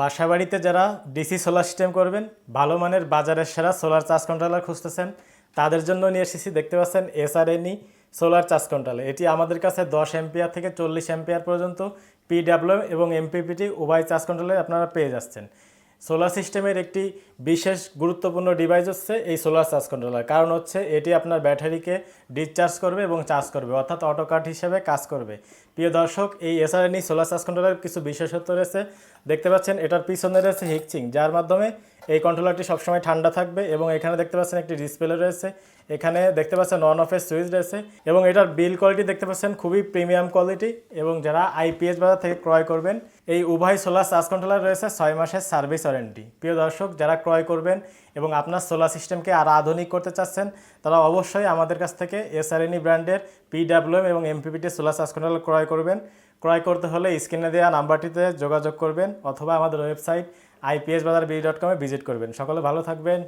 বাসা বাড়িতে যারা ডিসি সোলার সিস্টেম করবেন, ভালো মানের বাজারের সেরা সোলার চার্জ কন্ট্রোলার খুঁজতেছেন, তাদের জন্য নিয়ে এসেছি, দেখতে পাচ্ছেন এসআরএনই সোলার চার্জ কন্ট্রোলার। এটি আমাদের কাছে দশ এম্পিয়ার থেকে চল্লিশ এম্পিয়ার পর্যন্ত পিডাব্লিউ এবং এমপিপিটি উভয় চার্জ কন্ট্রোলার আপনারা পেয়ে যাচ্ছেন। সোলার সিস্টেমের একটি বিশেষ গুরুত্বপূর্ণ ডিভাইস হচ্ছে এই সোলার চার্জ কন্ট্রোলার কারণ হচ্ছে এটি আপনার ব্যাটারিকে ডিসচার্জ করবে এবং চার্জ করবে, অর্থাৎ অটোকাট হিসেবে কাজ করবে। প্রিয় দর্শক, এই এসআরএনই সোলার চার্জ কন্ট্রোলার কিছু বিশেষত্ব রয়েছে। দেখতে পাচ্ছেন, এটার পিছনে রয়েছে হিকচিং যার মাধ্যমে এই কন্ট্রোলারটি সবসময় ঠান্ডা থাকবে এবং এখানে দেখতে পাচ্ছেন একটি ডিসপ্লে রয়েছে। এখানে দেখতে পাচ্ছেন অন অফের সুইচ রয়েছে এবং এটার বিল কোয়ালিটি দেখতে পাচ্ছেন খুবই প্রিমিয়াম কোয়ালিটি এবং যারা আইপিএস বাজার থেকে ক্রয় করবেন, এই উভয় সোলার চার্জ কন্ট্রোলার রয়েছে ছয় মাসের সার্ভিস ওয়ারেন্টি প্রিয় দর্শক, যারা ক্রয় করবেন এবং আপনার সোলার সিস্টেমকে আরও আধুনিক করতে চাচ্ছেন, তারা অবশ্যই আমাদের কাছ থেকে এসআরএনই ব্র্যান্ডের পিডাব্লিউএম এবং এমপিপিটি সোলার চার্জ কন্ট্রোলার ক্রয় করবেন। ক্রয় করতে হলে স্ক্রিনে দেওয়া নাম্বারটিতে যোগাযোগ করবেন অথবা আমাদের website IPS Bazar B dot কমে ভিজিট করবেন। সকলে ভালো থাকবেন।